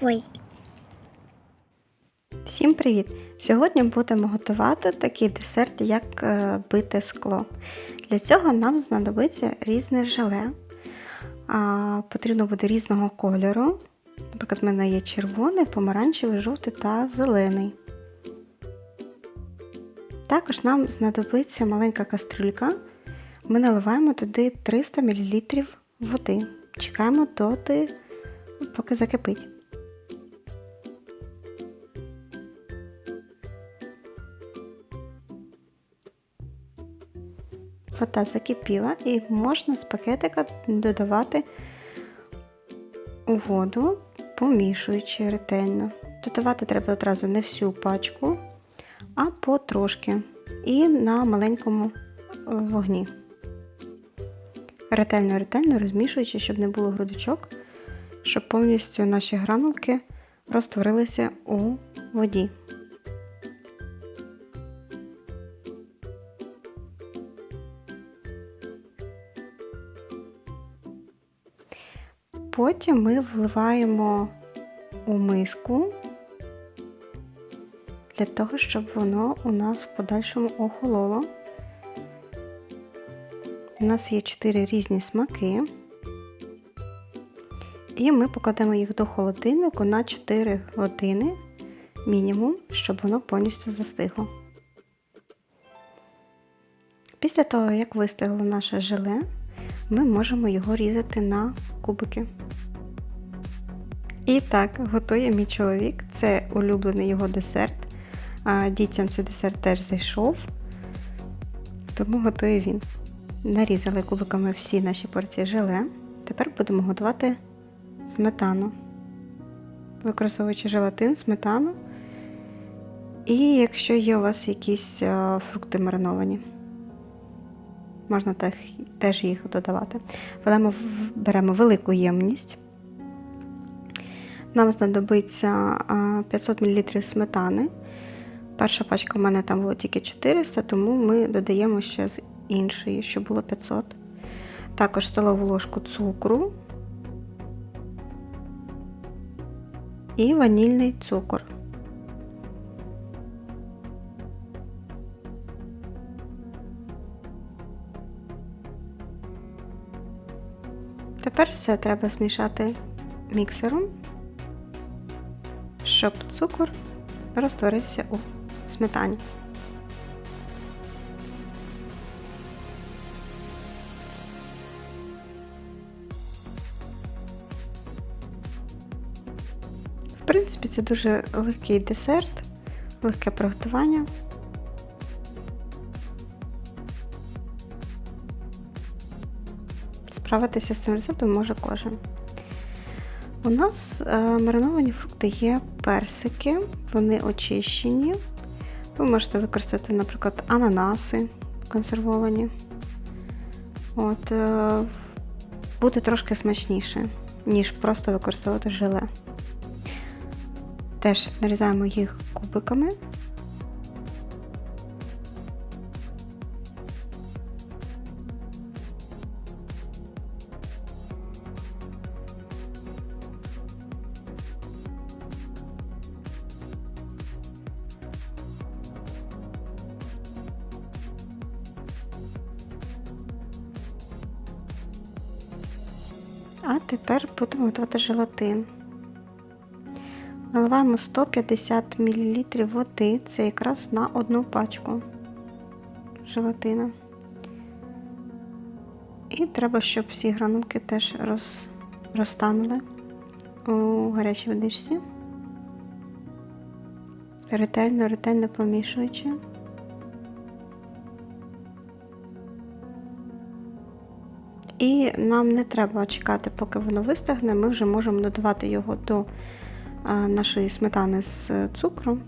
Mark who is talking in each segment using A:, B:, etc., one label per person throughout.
A: Ой.
B: Всім привіт! Сьогодні будемо готувати такий десерт, як е, бите скло. Для цього нам знадобиться різне желе. А, потрібно буде різного кольору. Наприклад, в мене є червоний, помаранчевий, жовтий та зелений. Також нам знадобиться маленька кастрюлька. Ми наливаємо туди 300 мл води. Чекаємо доти, поки закипить. Вода закипіла і можна з пакетика додавати у воду, помішуючи ретельно. Додавати треба одразу не всю пачку, а потрошки і на маленькому вогні. Ретельно-ретельно розмішуючи, щоб не було грудочок, щоб повністю наші гранулки розтворилися у воді. Потім ми вливаємо у миску для того, щоб воно у нас в подальшому охололо. У нас є 4 різні смаки. І ми покладемо їх до холодильнику на 4 години мінімум, щоб воно повністю застигло. Після того, як вистигло наше желе, ми можемо його різати на кубики. І так, готує мій чоловік. Це улюблений його десерт. Дітям цей десерт теж зайшов, тому готує він. Нарізали кубиками всі наші порції желе. Тепер будемо готувати сметану, використовуючи желатин, сметану. І якщо є у вас якісь фрукти мариновані, можна теж, їх додавати. Беремо, беремо велику ємність. Нам знадобиться 500 мл сметани. Перша пачка в мене там було тільки 400, тому ми додаємо ще іншої, щоб було 500. Також столову ложку цукру і ванільний цукор. Тепер все треба змішати міксером, щоб цукор розтворився у сметані. Принципі, це дуже легкий десерт, легке приготування. Справитися з цим рецептом може кожен. У нас е, мариновані фрукти є персики, вони очищені. Ви можете використати, наприклад, ананаси консервовані. От, е, Буде трошки смачніше, ніж просто використовувати желе. Теж нарізаємо їх кубиками. А тепер будемо готувати желатин. Наливаємо 150 мл води, це якраз на одну пачку желатина. І треба, щоб всі гранулки теж роз, розтанули у гарячій водичці. Ретельно, ретельно помішуючи. І нам не треба чекати, поки воно вистигне, ми вже можемо додавати його до нашої сметани з цукром.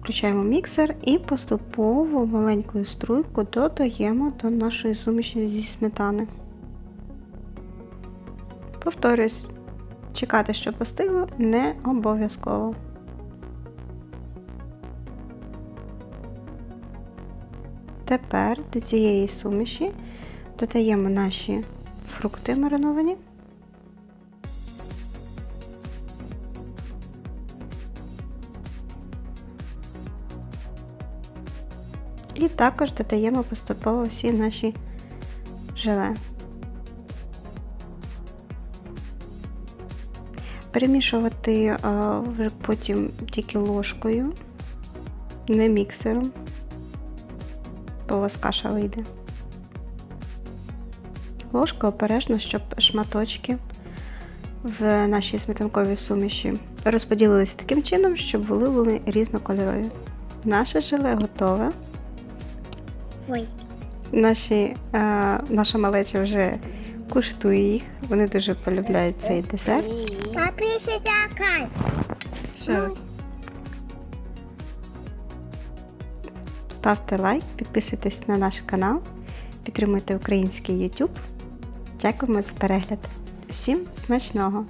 B: Включаємо міксер і поступово маленькою струйку додаємо до нашої суміші зі сметани. Повторюсь, чекати, щоб остигло, не обов'язково. Тепер до цієї суміші додаємо наші фрукти мариновані. І також додаємо поступово всі наші желе. Перемішувати а, вже потім тільки ложкою, не міксером, бо у вас каша вийде. Ложка обережно, щоб шматочки в нашій сметанковій суміші розподілились таким чином, щоб вони були різнокольорові. Наше желе готове.
A: Ой.
B: Наші, а, наша малеча вже куштує їх. Вони дуже полюбляють цей десерт.
A: Закай.
B: Ще раз. Ставте лайк, підписуйтесь на наш канал, підтримуйте український YouTube. Дякуємо за перегляд. Всім смачного!